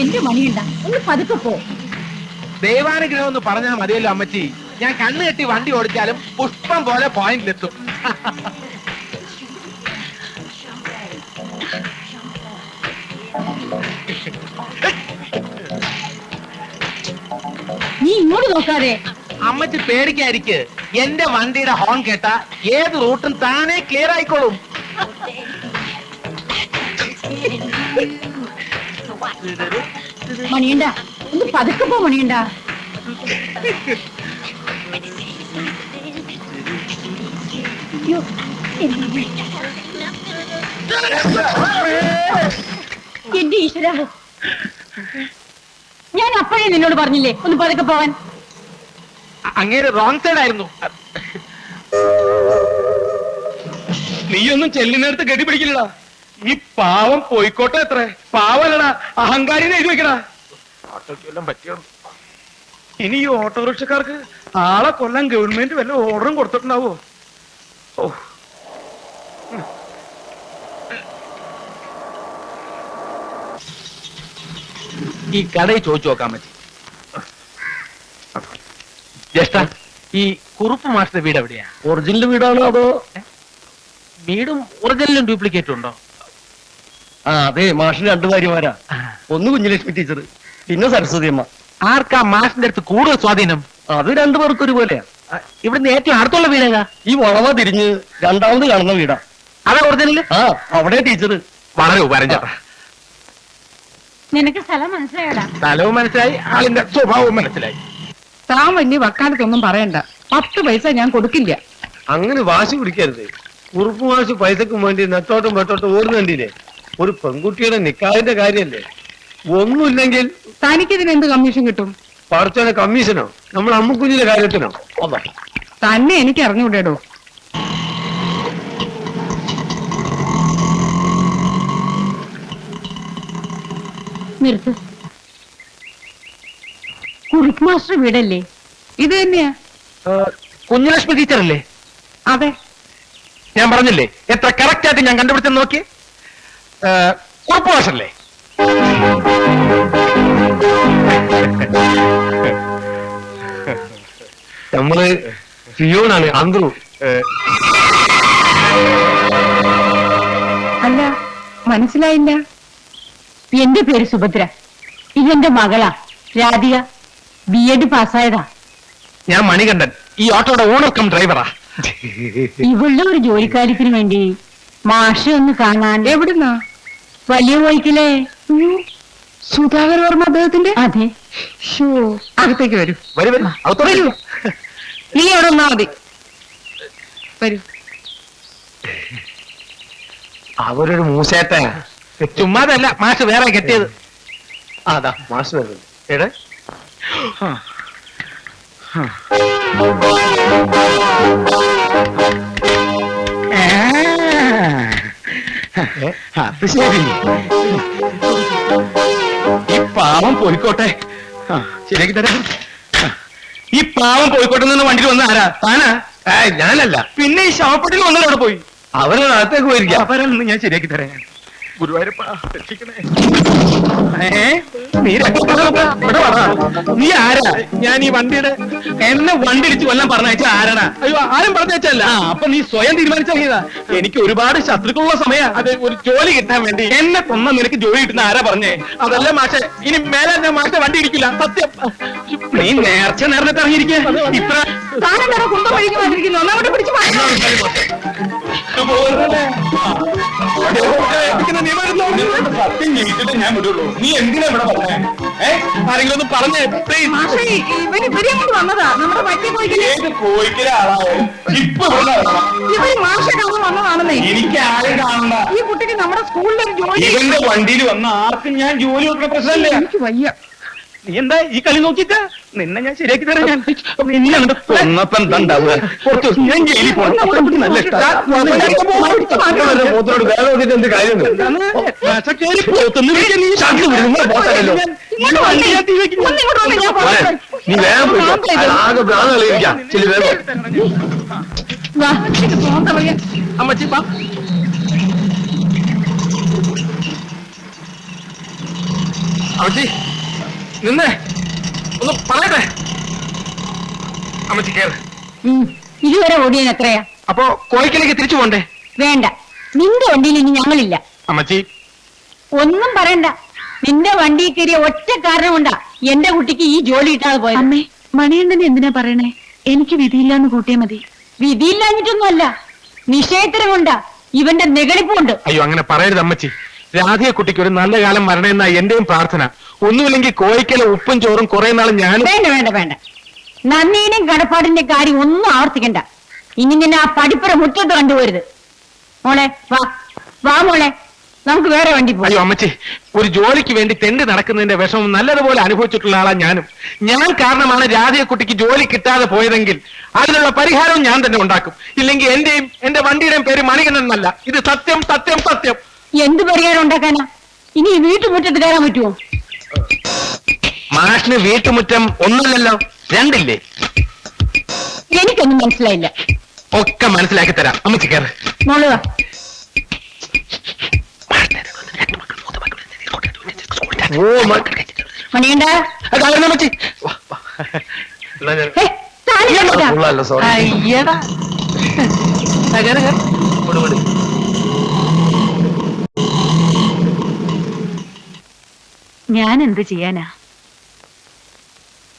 എന്റെ മണിയുണ്ട ഒന്ന് പതുക്കെ പോ. ദൈവാനുഗ്രഹം എന്ന് പറഞ്ഞാൽ മതിയല്ലോ അമ്മച്ചി. ഞാൻ കണ്ണു കെട്ടി വണ്ടി ഓടിച്ചാലും പുഷ്പം പോലെ പോയിന്റിലെത്തും നീ ഇങ്ങോട്ട് നോക്കാതെ. അമ്മച്ചി പേടിക്കാതിരിക്ക്. എന്റെ വണ്ടിയുടെ ഹോൺ കേട്ട ഏത് റൂട്ടും താനേ ക്ലിയർ ആയിക്കോളും. മണിയണ്ട ഒന്ന് പതുക്കെ പോ മണിയണ്ട. എന്റെ ഈശ്വര. ഞാൻ അപ്പോഴേ നിന്നോട് പറഞ്ഞില്ലേ ഒന്ന് പതുക്കെ പോവാൻ. അങ്ങേര് റോങ് സൈഡ് ആയിരുന്നു. നീയൊന്നും ചെല്ലിനടുത്ത് കെട്ടിപ്പിടിക്കില്ലടാ. ഈ പാവം പോയിക്കോട്ടെ എത്ര? പാവല്ലടാ അഹങ്കാരിനെ എഴുതി വെക്കടാ. പറ്റിയോ? ഇനി ഈ ഓട്ടോറിക്ഷക്കാർക്ക് ആളെ കൊല്ലാൻ ഗവൺമെന്റ് വല്ല ഓർഡറും കൊടുത്തിട്ടുണ്ടാവോ? ഓ. ഈ കടയിൽ ചോദിച്ചു നോക്കാൻ പറ്റി. ജ്യേഷ്ഠ ഈ കുറുപ്പ് മാസ്റ്റർ വീട് എവിടെയാ? ഒറിജിനൽ വീടാണോ അതോ? വീടും ഒറിജിനലും ഡ്യൂപ്ലിക്കേറ്റും ഉണ്ടോ? ആ അതെ മാഷിന് രണ്ടു ഭാര്യമാരാ. ഒന്ന് കുഞ്ഞുലക്ഷ്മി ടീച്ചർ പിന്നെ സരസ്വതി അമ്മ. ആർക്കാ മാഷിന്റെ അടുത്ത് കൂടുതൽ സ്വാധീനം? അത് രണ്ടു പേർക്ക് ഒരുപോലെയാ ഇവിടുന്ന് ഏറ്റവും അടുത്തുള്ള വീടേതാ? ഈ വളവ തിരിഞ്ഞ് രണ്ടാമത് കാണുന്ന വീടാ. അതാ കൊടുത്തില്ല ആ അവിടെ ടീച്ചർ. വളരെ ഉപകാരം ചേട്ടാ. നിനക്ക് സ്ഥലം മനസ്സിലായടാ? സ്ഥലവും മനസ്സിലായി ആളിന്റെ സ്വഭാവവും മനസ്സിലായി. താൻ വലിയ വക്കാലത്തൊന്നും പറയണ്ട. പത്ത് പൈസ ഞാൻ കൊടുക്കില്ല. അങ്ങനെ വാശി പിടിക്കരുത്. കുറുപ്പ് വാശി പൈസക്കും വേണ്ടി നെട്ടോട്ടും വെട്ടോട്ടും ഓടുന്നുണ്ടില്ലേ ഒരു പെൺകുട്ടിയുടെ നിക്കാഹിന്റെ കാര്യല്ലേ? ഒന്നുമില്ലെങ്കിൽ തനിക്കിതിന് എന്ത് കമ്മീഷൻ കിട്ടും? പറച്ചോനെ കമ്മീഷനോ? നമ്മൾ അമ്മുക്കുഞ്ഞിന്റെ കാര്യത്തിനോ? തന്നെ എനിക്ക് അറിഞ്ഞുകൂടേടോ നിർത്ത്. കുറുപ്പ് മാസ്റ്റർ വീടല്ലേ? ഇത് തന്നെയാ. കുഞ്ഞലക്ഷ്മി ടീച്ചറല്ലേ? അതെ. ഞാൻ പറഞ്ഞില്ലേ എത്ര കറക്റ്റ് ആയിട്ട് ഞാൻ കണ്ടുപിടിച്ചെന്ന് നോക്കി കുറുപ്പ് മാഷല്ലേ നമ്മൾ ഫിയോണാണ് അന്ത്രു. അല്ല മനസ്സിലായില്ല. എന്റെ പേര് സുഭദ്ര. ഇതെന്റെ മകളാ രാധിക. ബി എഡ് പാസ്സായതാ. ഞാൻ മണികണ്ഠൻ. ഈ ഓട്ടോയുടെ ഓണർ കം ഡ്രൈവറാ ഇവളുടെ ഒരു ജോലിക്കാര്യത്തിന് വേണ്ടി മാഷ ഒന്ന് കാണാൻ എവിടുന്നാ? വലിയ പോയിക്കില്ലേ സുധാകർ വർമ്മ അദ്ദേഹത്തിന്റെ? അതെ. ഷോ അകത്തേക്ക് വരൂ. വരൂ വരൂ. അകത്തോട്ട് വരൂ. നീ അവിടെ നിന്നാ മതി. വരൂ. അവരൊരു മൂസേട്ട ചുമ്മാതല്ല മാഷ് വേറെ കെട്ടിയത്. അതാ മാഷ് വരുന്നത് എടേ അത് ശരി ഈ പാവം പോയിക്കോട്ടെ. ആ, ശരിയാക്കി തരാം. ഈ പാവം പോയിക്കോട്ടെ നിന്ന് വണ്ടിയിൽ വന്ന ആരാ? താനാ? ഏയ് ഞാനല്ല. പിന്നെ ഈ ശവപ്പെട്ടിൽ വന്നവരോട് പോയി. അവരുടെ അകത്തേക്ക് പോയിരിക്കാം. അവരൊന്ന് ഞാൻ ശരിയാക്കി തരാം. ഞാൻ ഗുരുവായൂരപ്പ രക്ഷിക്കണേ. ഏ? നീ ആരാ? ഞാൻ ഈ വണ്ടിയുടെ എന്നെ വണ്ടി ഇടിച്ച് കൊല്ലം പറഞ്ഞയച്ച ആരാടാ? അയ്യോ ആരും പറഞ്ഞയച്ചല്ല അപ്പൊ നീ സ്വയം തീരുമാനിച്ചിറങ്ങിയതാ എനിക്ക് ഒരുപാട് ശത്രുക്കളുള്ള സമയ. അത് ഒരു ജോലി കിട്ടാൻ വേണ്ടി. എന്നെ കൊന്ന നിനക്ക് ജോലി കിട്ടുന്ന ആരാ പറഞ്ഞേ? അതല്ല മാഷെ ഇനി മേലെ ഞാൻ മാഷെ വണ്ടി ഇടിക്കില്ല. സത്യം. നീ നേർച്ച നേരത്തെ ഇറങ്ങിയിരിക്കേ. ഇത്ര താനെന്താ കുന്തം വഴിക്ക് വന്നിരിക്കുന്നു. പിടിച്ച് എനിക്ക് ആരും കാണണ്ട ഈ കുട്ടിക്ക് നമ്മുടെ സ്കൂളിലൊരു ജോലി വണ്ടിയിൽ വന്ന ആർക്കും ഞാൻ ജോലി കൊടുക്കുന്ന പ്രശ്നമല്ലേ എനിക്ക് വയ്യ നീ എന്താ ഈ കളി നോക്കിട്ട് നിന്നെ ഞാൻ ശരിയാക്കി തരാം ഞാൻ നിന്നെ അങ്ങോട്ട് കൊന്നപ്പം എന്താണ്ടാവുക കുറച്ച് ദിവസം ഞാൻ ജയിലിൽ പോകണം അപ്പൊ എനിക്ക് നല്ല പോത്തോട് വേറെ നോക്കിയിട്ട് എന്ത് കാര്യമുണ്ട് നീ വേഗം ആകെ ചില വേഗം അമ്മച്ചി നിന്നേ. ഒന്ന് പറയട്ടെ. അമ്മച്ചി കേറ്. ഉം, ഇതുവരെ ഓടിയാൻ എത്രയാ? അപ്പോ കോഴിക്കലേക്ക് തിരിച്ചു പോണ്ടേ? വേണ്ട. നിന്റെ വണ്ടിയിൽ ഇനി ഞങ്ങളില്ല. അമ്മച്ചി. ഒന്നും പറയണ്ട. നിന്റെ വണ്ടി കയറിയ ഒറ്റ കാരണം കൊണ്ടാ എന്റെ കുട്ടിക്ക് ഈ ജോലി കിട്ടാതെ പോയത്. അമ്മേ മണിയണ്ണനെ എന്തിനാ പറയണേ? എനിക്ക് വിധിയില്ലാന്ന് കൂട്ടിയാ മതി. വിധിയില്ലാഞ്ഞിട്ടൊന്നുമല്ല. അല്ല കൊണ്ടാ ഇവന്റെ നെകളിപ്പുണ്ട് അയ്യോ അങ്ങനെ പറയരുത് അമ്മച്ചി. രാധിക കുട്ടിക്ക് ഒരു നല്ല കാലം വരണമെന്ന എന്റെയും പ്രാർത്ഥന. ഒന്നുമില്ലെങ്കിൽ കോഴിക്കല ഉപ്പും ചോറും കുറെ നാൾ ഞാൻ വേണ്ട വേണ്ട വേണ്ട. നന്ദിയുടെയും കടപ്പാടിന്റെ കാര്യം ഒന്നും ആവർത്തിക്കണ്ട. ഇനി നിന്നെ ആ പടിപ്പുറ മുറ്റത്ത് കണ്ടുപോരുത്. മോളെ വാ. വാ മോളെ. നമുക്ക് വേറെ വണ്ടി പോയി അയ്യോ അമ്മച്ചി ഒരു ജോലിക്ക് വേണ്ടി തെണ്ടി നടക്കുന്നതിന്റെ വിഷമം നല്ലതുപോലെ അനുഭവിച്ചിട്ടുള്ള ആളാ ഞാനും. ഞാൻ കാരണമാണ് രാധയെ കുട്ടിക്ക് ജോലി കിട്ടാതെ പോയതെങ്കിൽ അതിനുള്ള പരിഹാരവും ഞാൻ തന്നെ ഉണ്ടാക്കും. ഇല്ലെങ്കിൽ എന്റെയും എന്റെ വണ്ടിയുടെയും പേര് മണികണ്ഠൻ എന്നല്ല. ഇത് സത്യം സത്യം സത്യം. എന്ത് പരിഹാരം ഉണ്ടാക്കാനാ? ഇനി ഈ വീട്ടുമുറ്റത്ത് കയറാൻ പറ്റുമോ മാഷിന് വീട്ടുമുറ്റം ഒന്നല്ലല്ലോ രണ്ടില്ലേ? എനിക്കൊന്നും മനസ്സിലായില്ല. ഒക്കെ മനസ്സിലാക്കി തരാം. അമ്മച്ചി കയറ് മോൾ വാ. ഓ മണിയണ്ട അമ്മച്ചി. അയ്യടാ. ആ, കേറ്, കേറ്. വിട്, വിട്. ഞാൻ എന്ത് ചെയ്യാനാ?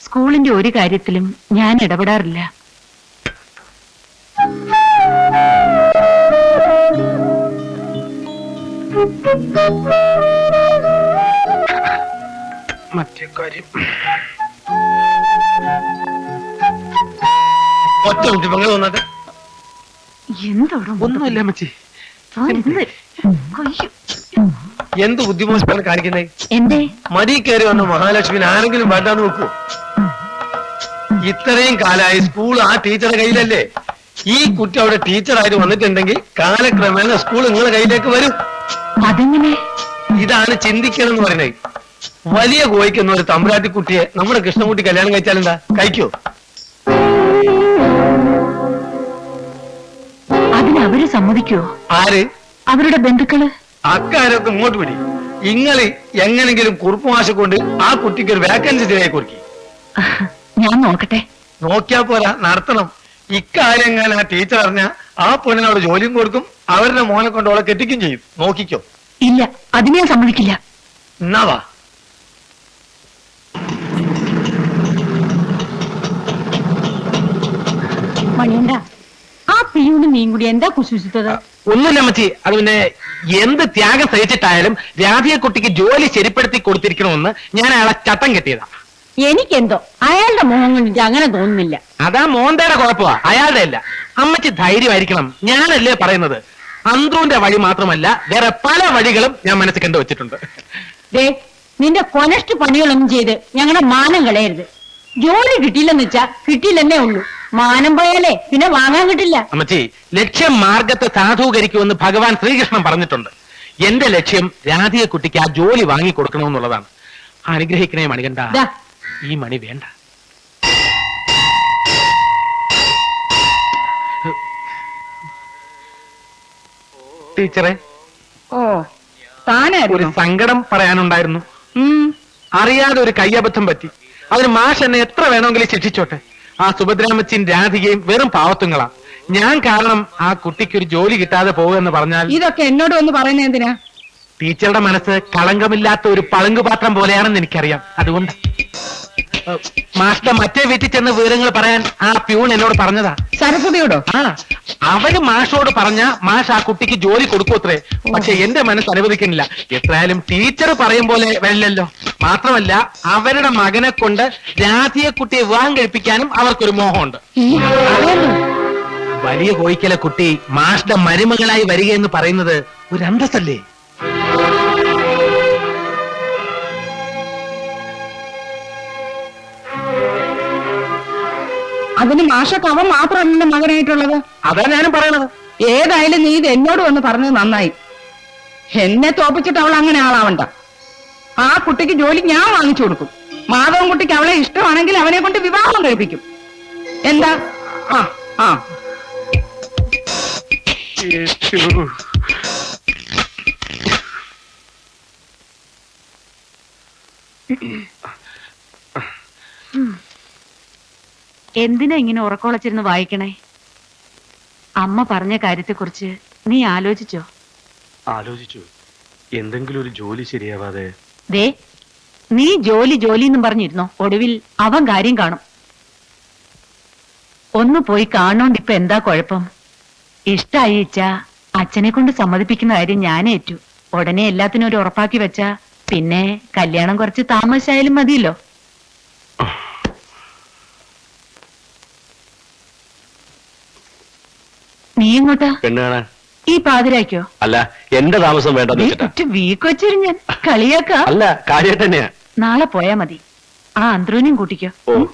സ്കൂളിന്റെ ഒരു കാര്യത്തിലും ഞാൻ ഇടപെടാറില്ല. മറ്റേ കാര്യം. ഒറ്റ മിനിറ്റ് പെങ്ങൾ വന്നാട്ടെ എന്തോടും ഒന്നുമില്ല മച്ചി എന്ത് ബുദ്ധിമുട്ടാണ് കാണിക്കുന്നത് എന്തേ? മടി കയറി വന്ന മഹാലക്ഷ്മിന് ആരെങ്കിലും വേണ്ടാന്ന് വെക്കൂ ഇത്രയും കാലമായി സ്കൂൾ ആ ടീച്ചറുടെ കയ്യിലല്ലേ? ഈ കുട്ടി അവിടെ ടീച്ചറായിട്ട് വന്നിട്ടുണ്ടെങ്കിൽ കാലക്രമേണ സ്കൂൾ നിങ്ങളുടെ കയ്യിലേക്ക് വരും. അതെങ്ങനെ? ഇതാണ് ചിന്തിക്കണം എന്ന് പറയുന്നത്. വലിയ കോയിക്കുന്ന ഒരു തമ്പുരാട്ടി കുട്ടിയെ നമ്മുടെ കൃഷ്ണൻകുട്ടി കല്യാണം കഴിച്ചാലെന്താ കഴിക്കോ? അതിന് അവർ സമ്മതിക്കോ ആര്? അവരുടെ ബന്ധുക്കൾ? അക്കാരൊക്കെ ഇങ്ങോട്ട് പിടി. നിങ്ങൾ എങ്ങനെങ്കിലും കുറുപ്പ് മാശ കൊണ്ട് ആ കുട്ടിക്ക് ഒരു വേക്കൻസി ശരിയായി കൊടുക്കി. ഞാൻ നോക്കട്ടെ. നോക്കിയാ പോരാ നടത്തണം. ഇക്കാര്യം എങ്ങനെ ആ ടീച്ചർ അറിഞ്ഞ ആ പൊന്നിനോട് ജോലിയും കൊടുക്കും അവരുടെ മോനെ കൊണ്ട് അവളെ കെട്ടിക്കും ചെയ്യും. നോക്കിക്കോ. ഇല്ല അതിനെ ഞാൻ സമ്മതിക്കില്ല. എന്നാ വാ. മണിയണ്ട ആ പിയൂണ് നീ കൂടി എന്താ കുശുഷിത്തത് ഒന്നുമില്ല മച്ചി. അത് പിന്നെ എന്ത് ത്യാഗം സഹിച്ചിട്ടായാലും രാധിയെ കുട്ടിക്ക് ജോലി ശരിപ്പെടുത്തി കൊടുത്തിരിക്കണമെന്ന് ഞാൻ അയാളെ ചട്ടം കെട്ടിയതാ. എനിക്കെന്തോ? അയാളുടെ മുഖം കണ്ടിട്ട് അങ്ങനെ തോന്നുന്നില്ല. അതാ മോന്തയുടെ കുഴപ്പമാ. അയാളുടെ അല്ല. അമ്മച്ചി ധൈര്യമായിരിക്കണം. ഞാനല്ലേ പറയുന്നത്. അന്ത്രുവിന്റെ വഴി മാത്രമല്ല വേറെ പല വഴികളും ഞാൻ മനസ്സിൽ കണ്ടു വെച്ചിട്ടുണ്ട്. ദേ നിന്റെ കൊനസ്റ്റ് പണികളൊന്നും ചെയ്ത് ഞങ്ങളുടെ മാനം കളയരുത്. ജോലി കിട്ടിയില്ലെന്ന് വെച്ചാ കിട്ടിയില്ലെന്നേ ഉള്ളൂ. മാനം പോയാലേ പിന്നെ വാങ്ങാൻ കിട്ടില്ല. അമ്മച്ചി ലക്ഷ്യം മാർഗത്തെ സാധൂകരിക്കുമെന്ന് ഭഗവാൻ ശ്രീകൃഷ്ണൻ പറഞ്ഞിട്ടുണ്ട്. എന്റെ ലക്ഷ്യം രാധിക കുട്ടിക്ക് ആ ജോലി വാങ്ങി കൊടുക്കണമെന്നുള്ളതാണ് അനുഗ്രഹിക്കണേ മണികണ്ട ദാ. ഈ മണി വേണ്ട. ടീച്ചറെ ഓ ഒരു താനായിരുന്നു സങ്കടം പറയാനുണ്ടായിരുന്നു. ഉം. അറിയാതെ ഒരു കയ്യബദ്ധം പറ്റി. അതിന് മാഷ് എന്നെ എത്ര വേണമെങ്കിലും ശിക്ഷിച്ചോട്ടെ. ആ സുഭദ്രാമച്ചൻ രാധികയും വെറും പാവത്തുങ്ങളാ. ഞാൻ കാരണം ആ കുട്ടിക്ക് ഒരു ജോലി കിട്ടാതെ പോകുമെന്ന് പറഞ്ഞാൽ ഇതൊക്കെ എന്നോട് ഒന്ന് പറയുന്നത് എന്തിനാ? ടീച്ചറുടെ മനസ്സ് കളങ്കമില്ലാത്ത ഒരു പളുങ്കുപാത്രം പോലെയാണെന്ന് എനിക്കറിയാം. അതുകൊണ്ട് മാസ്റ്റർ മറ്റേ വീട്ടിൽ ചെന്ന് വിവരങ്ങൾ പറയാൻ ആ പ്യൂൺ എന്നോട് പറഞ്ഞതാ. സരസ്വതിയോടോ? ആ അവർ മാഷോട് പറഞ്ഞ മാഷ് ആ കുട്ടിക്ക് ജോലി കൊടുക്കൂത്രേ പക്ഷെ എന്റെ മനസ്സ് അനുവദിക്കുന്നില്ല. എത്രയായാലും ടീച്ചർ പറയും പോലെ വരില്ലല്ലോ. മാത്രമല്ല അവരുടെ മകനെ കൊണ്ട് രാധിയെ കുട്ടിയെ വിവാഹം കഴിപ്പിക്കാനും അവർക്കൊരു മോഹമുണ്ട്. വലിയ കോയിക്കലെ കുട്ടി മാഷ്ടെ മരുമകളായി വരികയെന്ന് പറയുന്നത് ഒരു അന്തസ്സല്ലേ? അതിന് മാഷക്ക് അവൻ മാത്രമല്ല മകനായിട്ടുള്ളത്. അതാ ഞാനും പറയണത്. ഏതായാലും നീ ഇത് എന്നോട് വന്ന് പറഞ്ഞത് നന്നായി. എന്നെ തോപ്പിച്ചിട്ട് അവൾ അങ്ങനെ ആളാവണ്ട. ആ കുട്ടിക്ക് ജോലി ഞാൻ വാങ്ങിച്ചു കൊടുക്കും. മാധവൻ കുട്ടിക്ക് അവളെ ഇഷ്ടമാണെങ്കിൽ അവനെ കൊണ്ട് വിവാഹം കഴിപ്പിക്കും. എന്താ? ആ ആ. എന്തിനാ ഇങ്ങനെ ഉറക്കമുളച്ചിരുന്ന് വായിക്കണേ? അമ്മ പറഞ്ഞ കാര്യത്തെക്കുറിച്ച് നീ ആലോചിച്ചോ? ആലോചിച്ചു. എന്തെങ്കിലും ഒരു ജോലി ശരിയാവാതെ ദേ നീ ജോലി ജോലി എന്നും പറഞ്ഞിരുന്നോ? ഒടുവിൽ അവൻ കാര്യം കാണും. ഒന്ന് പോയി കാണോണ്ട് ഇപ്പൊ എന്താ കുഴപ്പം? ഇഷ്ടായി അച്ഛനെ കൊണ്ട് സമ്മതിപ്പിക്കുന്ന കാര്യം ഞാൻ ഏറ്റു. ഉടനെ എല്ലാത്തിനും ഒരു ഉറപ്പാക്കി വെച്ചാ പിന്നെ കല്യാണം കുറച്ച് താമസിച്ചായാലും മതിയല്ലോ. നീ എങ്ങോട്ടാ? ഈ പാതിരാക്കോ അല്ല എന്റെ താമസം വേണ്ടെന്ന് വെച്ചിട്ടാ. വീക്ക് വെച്ചിരു ഞാൻ കളിയാക്കാ. അല്ല കാര്യമായിട്ട് തന്നെയാ. നാളെ പോയാ മതി. ആ അന്ത്രൂനും കൂട്ടിക്കോ. ഓ.